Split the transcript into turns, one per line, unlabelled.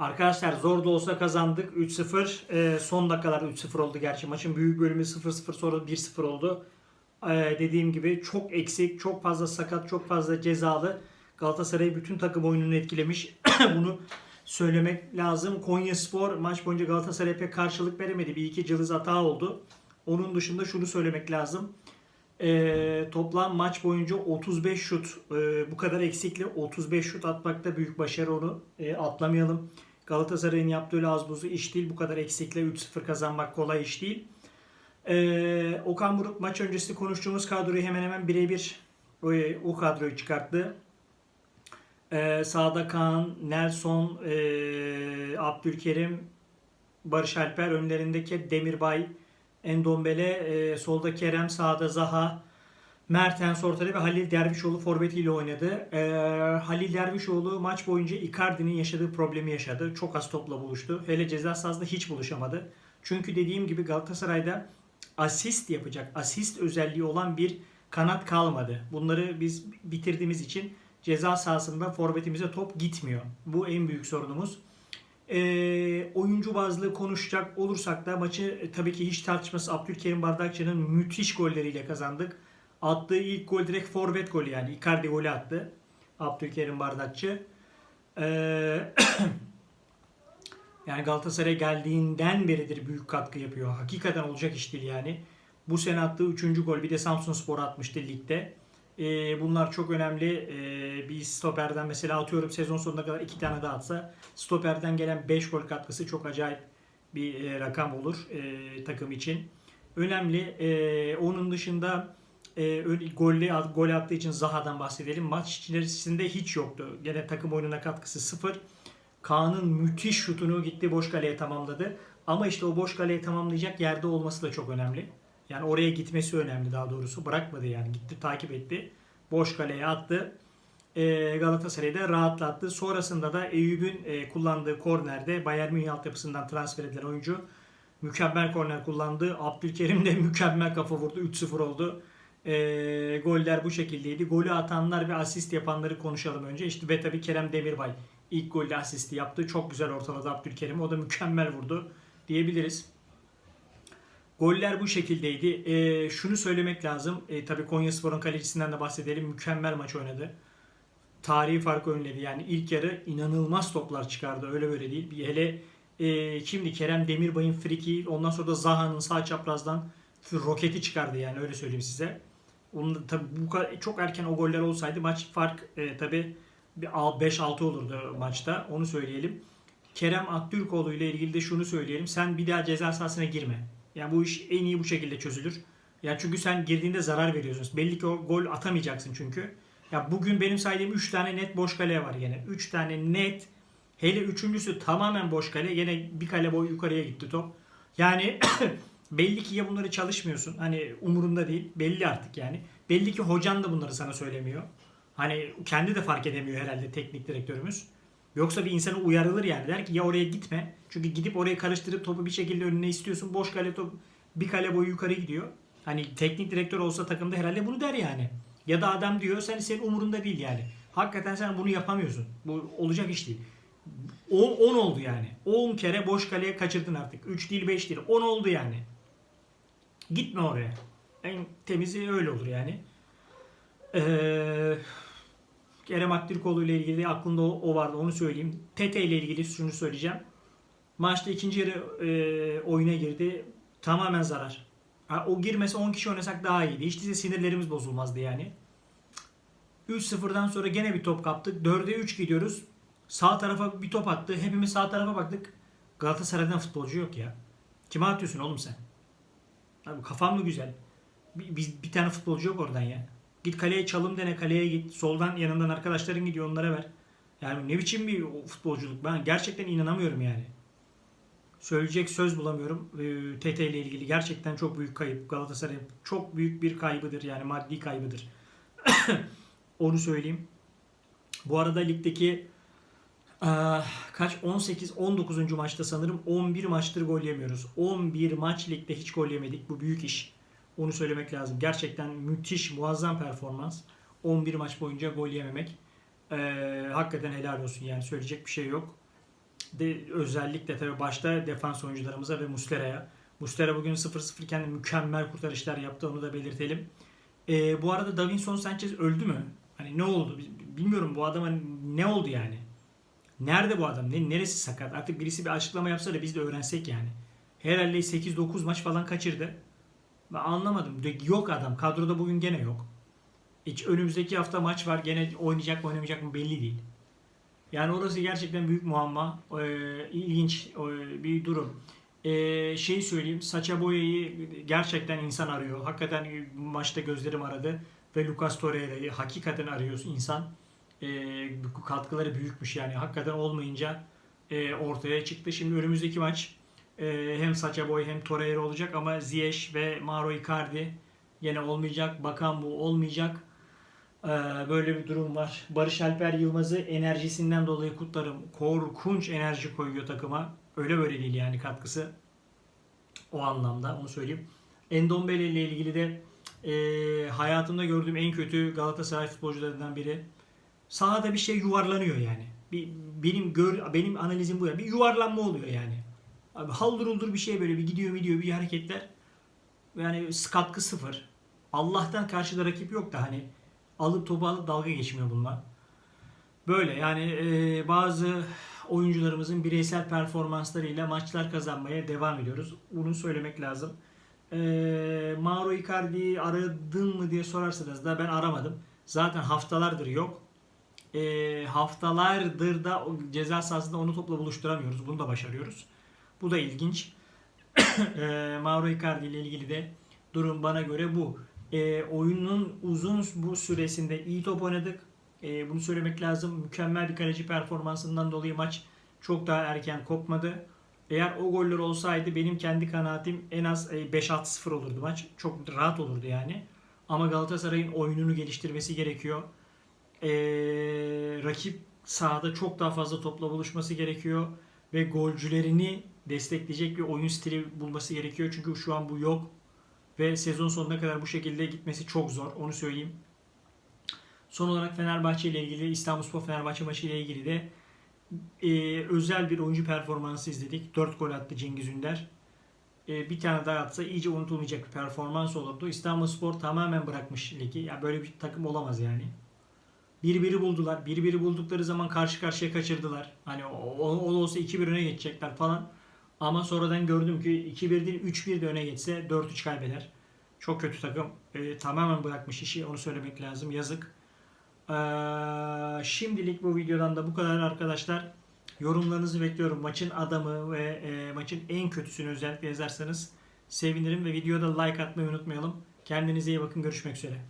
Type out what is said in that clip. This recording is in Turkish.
Arkadaşlar zor da olsa kazandık. 3-0. Ee, son dakikalarda 3-0 oldu gerçi. Maçın büyük bölümü 0-0 sonra 1-0 oldu. Ee, dediğim gibi çok eksik, çok fazla sakat, çok fazla cezalı. Galatasaray bütün takım oyununu etkilemiş. Bunu söylemek lazım. Konya Spor maç boyunca Galatasaray'a pek karşılık veremedi. Bir iki cılız hata oldu. Onun dışında şunu söylemek lazım. Ee, toplam maç boyunca 35 şut ee, bu kadar eksikle 35 şut atmakta büyük başarı onu ee, atlamayalım. Galatasaray'ın yaptığı öyle buzu iş değil. Bu kadar eksikle 3-0 kazanmak kolay iş değil. Ee, Okan Buruk maç öncesi konuştuğumuz kadroyu hemen hemen birebir o, o kadroyu çıkarttı. Ee, sağda Kaan, Nelson, ee, Abdülkerim, Barış Alper, önlerindeki Demirbay, Endombele, ee, solda Kerem, sağda Zaha, Mertens ortada ve Halil Dervişoğlu forvetiyle oynadı. Ee, Halil Dervişoğlu maç boyunca Icardi'nin yaşadığı problemi yaşadı. Çok az topla buluştu. Hele ceza sahasında hiç buluşamadı. Çünkü dediğim gibi Galatasaray'da asist yapacak, asist özelliği olan bir kanat kalmadı. Bunları biz bitirdiğimiz için ceza sahasında forvetimize top gitmiyor. Bu en büyük sorunumuz. Ee, oyuncu bazlı konuşacak olursak da maçı e, tabii ki hiç tartışması Abdülkerim Bardakçı'nın müthiş golleriyle kazandık. Attığı ilk gol direkt forvet golü yani Icardi golü attı. Abdülkerim Bardakçı. Ee, yani Galatasaray geldiğinden beridir büyük katkı yapıyor. Hakikaten olacak iş değil yani. Bu sene attığı 3. gol bir de Samsun Spor atmıştı ligde. Ee, bunlar çok önemli. Ee, bir stoperden mesela atıyorum sezon sonuna kadar 2 tane daha atsa stoperden gelen 5 gol katkısı çok acayip bir e, rakam olur e, takım için. Önemli. E, onun dışında e, golle, gol attığı için Zaha'dan bahsedelim. Maç içerisinde hiç yoktu. Gene takım oyununa katkısı sıfır. Kaan'ın müthiş şutunu gitti boş kaleye tamamladı. Ama işte o boş kaleye tamamlayacak yerde olması da çok önemli. Yani oraya gitmesi önemli daha doğrusu. Bırakmadı yani. Gitti takip etti. Boş kaleye attı. E, Galatasaray'ı da rahatlattı. Sonrasında da Eyüp'ün e, kullandığı kornerde Bayern Münih altyapısından transfer edilen oyuncu mükemmel korner kullandı. Abdülkerim de mükemmel kafa vurdu. 3-0 oldu. E, goller bu şekildeydi. Golü atanlar ve asist yapanları konuşalım önce. İşte ve tabii Kerem Demirbay ilk golde asisti yaptı. Çok güzel ortaladı Abdülkerim. O da mükemmel vurdu diyebiliriz. Goller bu şekildeydi. E, şunu söylemek lazım. E, tabii Konyaspor'un kalecisinden de bahsedelim. Mükemmel maç oynadı. Tarihi fark önledi. Yani ilk yarı inanılmaz toplar çıkardı. Öyle böyle değil. Bir hele e, kimdi? Kerem Demirbay'ın friki. Ondan sonra da Zaha'nın sağ çaprazdan roketi çıkardı yani öyle söyleyeyim size. Onun da, tabii bu kadar çok erken o goller olsaydı maç fark e, tabii bir 5-6 olurdu maçta. Onu söyleyelim. Kerem Aktürkoğlu ile ilgili de şunu söyleyelim. Sen bir daha ceza sahasına girme. Yani bu iş en iyi bu şekilde çözülür. Ya çünkü sen girdiğinde zarar veriyorsun. Belli ki o gol atamayacaksın çünkü. Ya bugün benim saydığım 3 tane net boş kale var yine. 3 tane net. Hele üçüncüsü tamamen boş kale. Yine bir kale boy yukarıya gitti top. Yani belli ki ya bunları çalışmıyorsun. Hani umurunda değil. Belli artık yani. Belli ki hocan da bunları sana söylemiyor. Hani kendi de fark edemiyor herhalde teknik direktörümüz. Yoksa bir insana uyarılır yani. Der ki ya oraya gitme. Çünkü gidip oraya karıştırıp topu bir şekilde önüne istiyorsun. Boş kale top bir kale boyu yukarı gidiyor. Hani teknik direktör olsa takımda herhalde bunu der yani. Ya da adam diyor sen senin umurunda değil yani. Hakikaten sen bunu yapamıyorsun. Bu olacak iş değil. 10, 10 oldu yani. 10 kere boş kaleye kaçırdın artık. 3 değil 5 değil. 10 oldu yani. Gitme oraya. En temizi öyle olur yani. Eee Kerem Aktürkoğlu ile ilgili aklımda o, o vardı onu söyleyeyim. Tete ile ilgili şunu söyleyeceğim. Maçta ikinci yarı e, oyuna girdi. Tamamen zarar. Ha, o girmese 10 kişi oynasak daha iyiydi. Hiç değilse sinirlerimiz bozulmazdı yani. 3-0'dan sonra gene bir top kaptık. 4'e 3 gidiyoruz. Sağ tarafa bir top attı. Hepimiz sağ tarafa baktık. Galatasaray'dan futbolcu yok ya. Kime atıyorsun oğlum sen? Abi kafan mı güzel? Bir, bir, bir tane futbolcu yok oradan ya. Git kaleye çalım dene kaleye git. Soldan yanından arkadaşların gidiyor onlara ver. Yani ne biçim bir futbolculuk ben gerçekten inanamıyorum yani. Söyleyecek söz bulamıyorum. Ee, TT ile ilgili gerçekten çok büyük kayıp. Galatasaray çok büyük bir kaybıdır yani maddi kaybıdır. Onu söyleyeyim. Bu arada ligdeki kaç 18 19. maçta sanırım 11 maçtır gol yemiyoruz. 11 maç ligde hiç gol yemedik. Bu büyük iş. Onu söylemek lazım. Gerçekten müthiş, muazzam performans. 11 maç boyunca gol yememek. Ee, hakikaten helal olsun yani söyleyecek bir şey yok. de, özellikle tabii başta defans oyuncularımıza ve Muslera'ya. Muslera bugün 0-0 iken mükemmel kurtarışlar yaptı onu da belirtelim. Ee, bu arada Davinson Sanchez öldü mü? Hani ne oldu? Bilmiyorum bu adama ne oldu yani? Nerede bu adam? Ne, neresi sakat? Artık birisi bir açıklama yapsa da biz de öğrensek yani. Herhalde 8-9 maç falan kaçırdı. Ben anlamadım. Yok adam. Kadroda bugün gene yok. Hiç önümüzdeki hafta maç var. Gene oynayacak mı oynamayacak mı belli değil. Yani orası gerçekten büyük muamma. Ee, ilginç e, bir durum. Ee, şey söyleyeyim. Saça boyayı gerçekten insan arıyor. Hakikaten maçta gözlerim aradı. Ve Lucas Torreira'yı hakikaten arıyor insan. Ee, katkıları büyükmüş yani. Hakikaten olmayınca e, ortaya çıktı. Şimdi önümüzdeki maç e, hem Saça Boy hem Torreira olacak ama Ziyech ve Mauro Icardi yine olmayacak. Bakan bu olmayacak. Ee, böyle bir durum var. Barış Alper Yılmaz'ı enerjisinden dolayı kutlarım. Korkunç enerji koyuyor takıma. Öyle böyle değil yani katkısı. O anlamda onu söyleyeyim. Endombele ile ilgili de e, hayatımda gördüğüm en kötü Galatasaray futbolcularından biri. Sahada bir şey yuvarlanıyor yani. Bir, benim gör, benim analizim bu ya. Bir yuvarlanma oluyor yani. Abi haldır bir şey böyle bir gidiyor gidiyor bir hareketler. Yani katkı sıfır. Allah'tan karşıda rakip yok da hani alıp topu alıp dalga geçmiyor bunlar. Böyle yani e, bazı oyuncularımızın bireysel performanslarıyla maçlar kazanmaya devam ediyoruz. Bunu söylemek lazım. E, Mauro Icardi'yi aradın mı diye sorarsanız da ben aramadım. Zaten haftalardır yok. E, haftalardır da o ceza sahasında onu topla buluşturamıyoruz. Bunu da başarıyoruz. Bu da ilginç. e, Mauro Icardi ile ilgili de durum bana göre bu. E, oyunun uzun bu süresinde iyi top oynadık. E, bunu söylemek lazım. Mükemmel bir kaleci performansından dolayı maç çok daha erken kopmadı. Eğer o goller olsaydı benim kendi kanaatim en az e, 5-6-0 olurdu maç. Çok rahat olurdu yani. Ama Galatasaray'ın oyununu geliştirmesi gerekiyor. E, rakip sahada çok daha fazla topla buluşması gerekiyor. Ve golcülerini destekleyecek bir oyun stili bulması gerekiyor. Çünkü şu an bu yok. Ve sezon sonuna kadar bu şekilde gitmesi çok zor. Onu söyleyeyim. Son olarak Fenerbahçe ile ilgili İstanbulspor Fenerbahçe maçı ile ilgili de e, özel bir oyuncu performansı izledik. 4 gol attı Cengiz Ünder. E, bir tane daha atsa iyice unutulmayacak bir performans olurdu. İstanbulspor tamamen bırakmış ligi. Ya böyle bir takım olamaz yani. Bir-biri buldular. Bir-biri buldukları zaman karşı karşıya kaçırdılar. Hani o, o, olsa 2-1 öne geçecekler falan. Ama sonradan gördüm ki 2-1 değil 3-1 de öne geçse 4-3 kaybeder. Çok kötü takım. E, tamamen bırakmış işi. Onu söylemek lazım. Yazık. Ee, şimdilik bu videodan da bu kadar arkadaşlar. Yorumlarınızı bekliyorum. Maçın adamı ve e, maçın en kötüsünü özellikle yazarsanız sevinirim ve videoda like atmayı unutmayalım. Kendinize iyi bakın. Görüşmek üzere.